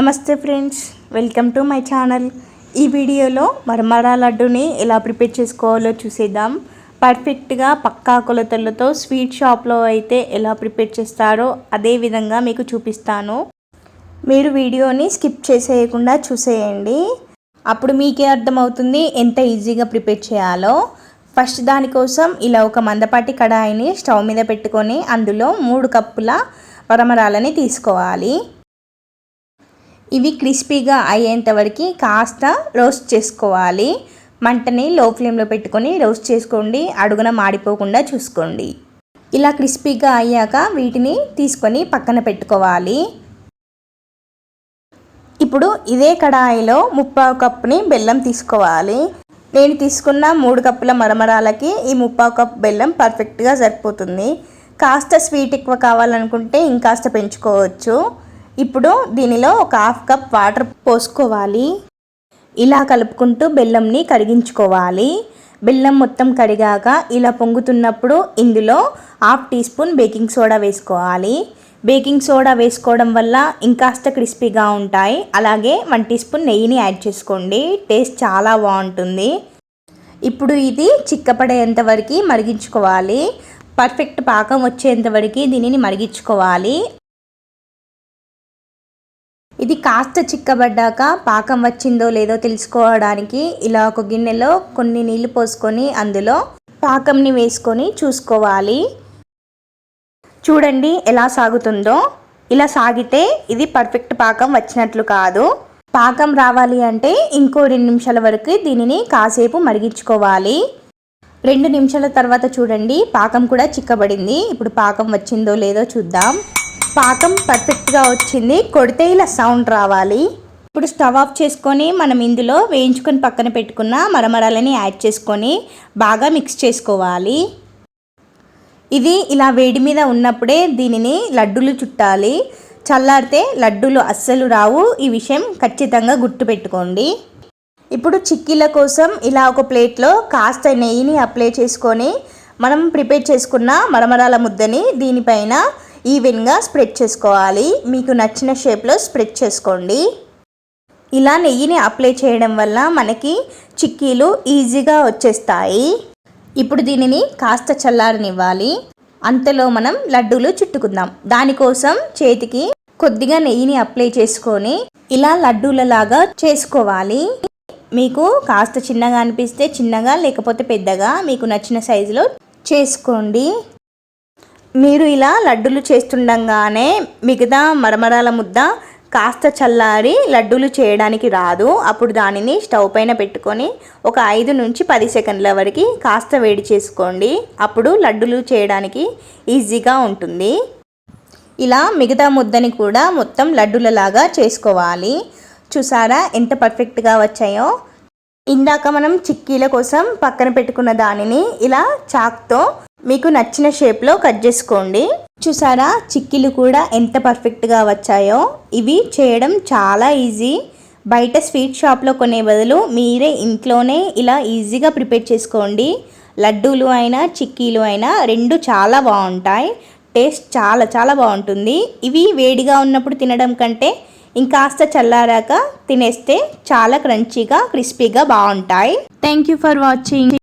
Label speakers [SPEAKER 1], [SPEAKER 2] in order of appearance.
[SPEAKER 1] నమస్తే friends welcome to my channel. ఈ వీడియోలో మరమరా లడ్డుని ఎలా ప్రిపేర్ చేసుకోవాలో చూసేద్దాం. పర్ఫెక్ట్గా పక్కా కొలతలతో స్వీట్ షాప్లో అయితే ఎలా ప్రిపేర్ చేస్తారో అదే విధంగా మీకు చూపిస్తాను. మీరు వీడియోని స్కిప్ చేసేయకుండా చూసేయండి. అప్పుడు మీకే అర్థమవుతుంది ఎంత ఈజీగా ప్రిపేర్ చేయాలో. ఫస్ట్ దానికోసం ఇలా ఒక మందపాటి కడాయిని స్టవ్ మీద పెట్టుకొని అందులో మూడు కప్పుల వరమరాలని తీసుకోవాలి. ఇవి క్రిస్పీగా అయ్యేంత వరకు కాస్త రోస్ట్ చేసుకోవాలి. మంటని లో ఫ్లేమ్లో పెట్టుకొని రోస్ట్ చేసుకోండి. అడుగున మాడిపోకుండా చూసుకోండి. ఇలా క్రిస్పీగా అయ్యాక వీటిని తీసుకొని పక్కన పెట్టుకోవాలి. ఇప్పుడు ఇదే కడాయిలో ముప్పావు కప్పుని బెల్లం తీసుకోవాలి. నేను తీసుకున్న మూడు కప్పుల మరమరాలకి ఈ ముప్పావు కప్ బెల్లం పర్ఫెక్ట్గా సరిపోతుంది. కాస్త స్వీట్ ఎక్కువ కావాలనుకుంటే ఇంకాస్త పెంచుకోవచ్చు. ఇప్పుడు దీనిలో ఒక హాఫ్ కప్ వాటర్ పోసుకోవాలి. ఇలా కలుపుకుంటూ బెల్లంని కరిగించుకోవాలి. బెల్లం మొత్తం కడిగాక ఇలా పొంగుతున్నప్పుడు ఇందులో half teaspoon baking soda వేసుకోవాలి. బేకింగ్ సోడా వేసుకోవడం వల్ల ఇంకాస్త క్రిస్పీగా ఉంటాయి. అలాగే వన్ టీ స్పూన్ నెయ్యిని యాడ్ చేసుకోండి. టేస్ట్ చాలా బాగుంటుంది. ఇప్పుడు ఇది చిక్కపడేంత వరకు మరిగించుకోవాలి. పర్ఫెక్ట్ పాకం వచ్చేంత వరకు దీనిని మరిగించుకోవాలి. ఇది కాస్త చిక్కబడ్డాక పాకం వచ్చిందో లేదో తెలుసుకోవడానికి ఇలా ఒక గిన్నెలో కొన్ని నీళ్ళు పోసుకొని అందులో పాకంని వేసుకొని చూసుకోవాలి. చూడండి ఎలా సాగుతుందో. ఇలా సాగితే ఇది పర్ఫెక్ట్ పాకం వచ్చినట్లు కాదు. పాకం రావాలి అంటే ఇంకో రెండు నిమిషాల వరకు దీనిని కాసేపు మరిగించుకోవాలి. రెండు నిమిషాల తర్వాత చూడండి పాకం కూడా చిక్కబడింది. ఇప్పుడు పాకం వచ్చిందో లేదో చూద్దాం. పాకం పర్ఫెక్ట్గా వచ్చింది. కొడితే ఇలా సౌండ్ రావాలి. ఇప్పుడు స్టవ్ ఆఫ్ చేసుకొని మనం ఇందులో వేయించుకొని పక్కన పెట్టుకున్న మరమరాలని యాడ్ చేసుకొని బాగా మిక్స్ చేసుకోవాలి. ఇది ఇలా వేడి మీద ఉన్నప్పుడే దీనిని లడ్డూలు చుట్టాలి. చల్లారితే లడ్డూలు అస్సలు రావు. ఈ విషయం ఖచ్చితంగా గుర్తుపెట్టుకోండి ఇప్పుడు చిక్కీల కోసం ఇలా ఒక ప్లేట్లో కాస్త నెయ్యిని అప్లై చేసుకొని మనం ప్రిపేర్ చేసుకున్న మరమరాల ముద్దని దీనిపైన ఈవెన్గా స్ప్రెడ్ చేసుకోవాలి. మీకు నచ్చిన షేప్లో స్ప్రెడ్ చేసుకోండి. ఇలా నెయ్యిని అప్లై చేయడం వల్ల మనకి చిక్కీలు ఈజీగా వచ్చేస్తాయి. ఇప్పుడు దీనిని కాస్త చల్లారనివ్వాలి. అంతలో మనం లడ్డూలు చుట్టుకుందాం. దానికోసం చేతికి కొద్దిగా నెయ్యిని అప్లై చేసుకొని ఇలా లడ్డూలలాగా చేసుకోవాలి. మీకు కాస్త చిన్నగా అనిపిస్తే చిన్నగా లేకపోతే పెద్దగా మీకు నచ్చిన సైజులో చేసుకోండి. మీరు ఇలా లడ్డూలు చేస్తుండగానే మిగతా మరమరాల ముద్ద కాస్త చల్లారి లడ్డూలు చేయడానికి రాదు. అప్పుడు దానిని స్టవ్ పైన పెట్టుకొని ఒక ఐదు నుంచి పది సెకండ్ల వరకు కాస్త వేడి చేసుకోండి. అప్పుడు లడ్డూలు చేయడానికి ఈజీగా ఉంటుంది. ఇలా మిగతా ముద్దని కూడా మొత్తం లడ్డూలలాగా చేసుకోవాలి. చూసారా ఎంత పర్ఫెక్ట్గా వచ్చాయో? ఇందాక మనం చిక్కీల కోసం పక్కన పెట్టుకున్న దానిని ఇలా చాక్తో మీకు నచ్చిన షేప్లో కట్ చేసుకోండి. చూసారా? చిక్కీలు కూడా ఎంత పర్ఫెక్ట్గా వచ్చాయో. ఇవి చేయడం చాలా ఈజీ. బయట స్వీట్ షాప్లో కొనే బదులు మీరే ఇంట్లోనే ఇలా ఈజీగా ప్రిపేర్ చేసుకోండి. లడ్డూలు అయినా చిక్కీలు అయినా రెండు చాలా బాగుంటాయి. టేస్ట్ చాలా చాలా బాగుంటుంది. ఇవి వేడిగా ఉన్నప్పుడు తినడం కంటే ఇంకాస్త చల్లారాక తినేస్తే చాలా క్రంచీగా క్రిస్పీగా బాగుంటాయి. Thank you for watching